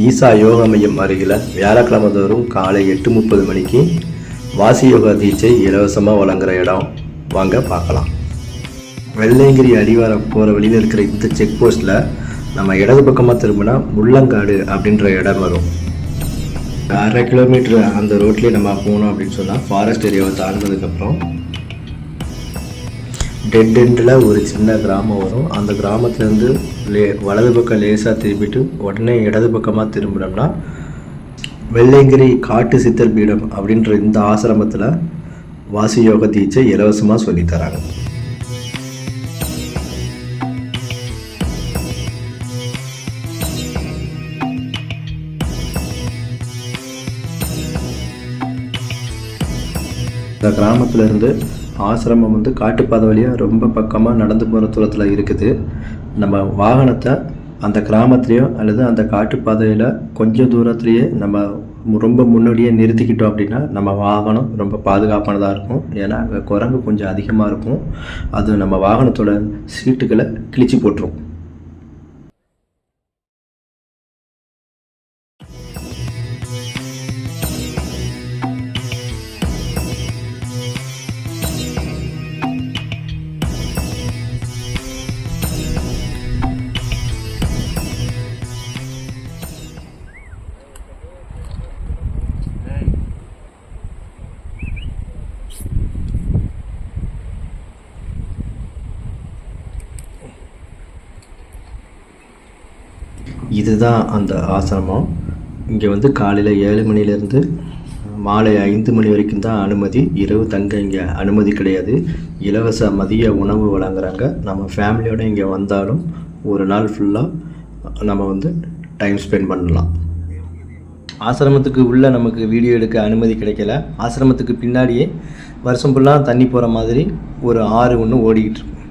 ஈசா யோகா மையம் அருகில் வியாழக்கிழமை தோறும் காலை எட்டு முப்பது மணிக்கு வாசி யோகா தீட்சை இலவசமாக வழங்குற இடம். வாங்க பார்க்கலாம். வெள்ளையங்கிரி அடிவார போகிற வழியில் இருக்கிற இந்த செக் போஸ்ட்டில் நம்ம இடது பக்கமாக திரும்பினா முள்ளங்காடு அப்படின்ற இடம் வரும். அரை கிலோமீட்டர் அந்த ரோட்லேயே நம்ம போனோம் அப்படின்னு சொன்னால் ஃபாரஸ்ட் ஏரியாவை தாண்டினதுக்கப்புறம் டெட் எண்டில் ஒரு சின்ன கிராமம் வரும். அந்த கிராமத்துலேருந்து லே வலது பக்கம் லேசாக திரும்பிட்டு உடனே இடது பக்கமாக திரும்பினோம்னா வெள்ளைங்கிரி காட்டு சித்தர் பீடம் அப்படின்ற இந்த ஆசிரமத்தில் வாசி யோக தீட்சை இலவசமாக சொல்லித் தராங்க. இந்த கிராமத்துல இருந்து ஆசிரமம் வந்து காட்டுப்பாதை வழியாக ரொம்ப பக்கமாக நடந்து போகிற தூரத்தில் இருக்குது. நம்ம வாகனத்தை அந்த கிராமத்துலேயோ அல்லது அந்த காட்டுப்பாதையில் கொஞ்சம் தூரத்துலேயே நம்ம ரொம்ப முன்னாடியே நிறுத்திக்கிட்டோம் அப்படின்னா நம்ம வாகனம் ரொம்ப பாதுகாப்பானதாக இருக்கும். ஏன்னா அங்கே குரங்கு கொஞ்சம் அதிகமாக இருக்கும். அது நம்ம வாகனத்தோட சீட்டுகளை கிழிச்சு போட்டுரும். இதுதான் அந்த ஆசிரமம். இங்கே வந்து காலையில் ஏழு மணிலேருந்து மாலை ஐந்து மணி வரைக்கும் தான் அனுமதி. இரவு தங்க இங்கே அனுமதி கிடையாது. இலவச மதிய உணவு வழங்குறாங்க. நம்ம ஃபேமிலியோடு இங்கே வந்தாலும் ஒரு நாள் ஃபுல்லாக நம்ம வந்து டைம் ஸ்பெண்ட் பண்ணலாம். ஆசிரமத்துக்கு உள்ளே நமக்கு வீடியோ எடுக்க அனுமதி கிடைக்கல. ஆசிரமத்துக்கு பின்னாடியே வருஷம் ஃபுல்லாக தண்ணி போகிற மாதிரி ஒரு ஆறு ஒன்று ஓடிக்கிட்டு இருக்கு.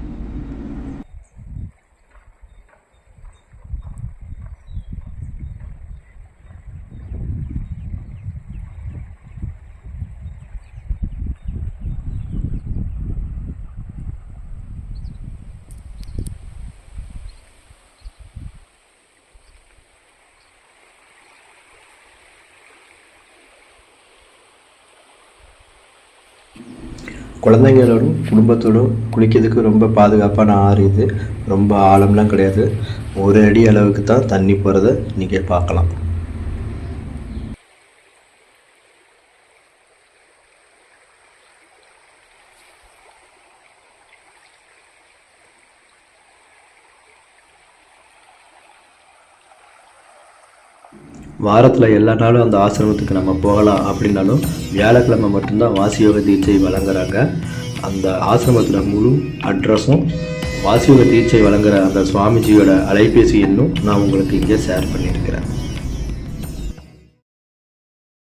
குழந்தைங்களோடும் குடும்பத்தோடும் குளிக்கிறதுக்கு ரொம்ப பாதுகாப்பான ஆறு இது ரொம்ப ஆழம்லாம் கிடையாது. ஒரு அடி அளவுக்கு தான் தண்ணி போகிறத நீங்கள் பார்க்கலாம். வாரத்தில் எல்லா நாளும் அந்த ஆசிரமத்துக்கு நம்ம போகலாம் அப்படின்னாலும் வியாழக்கிழமை மட்டும்தான் வாசியோக தீட்சை வழங்குறாங்க. அந்த ஆசிரமத்தில் முழு அட்ரஸும் வாசியோக தீட்சை வழங்குற அந்த சுவாமிஜியோட அலைபேசி எண்ணும் நான் உங்களுக்கு இங்கே ஷேர் பண்ணியிருக்கிறேன்.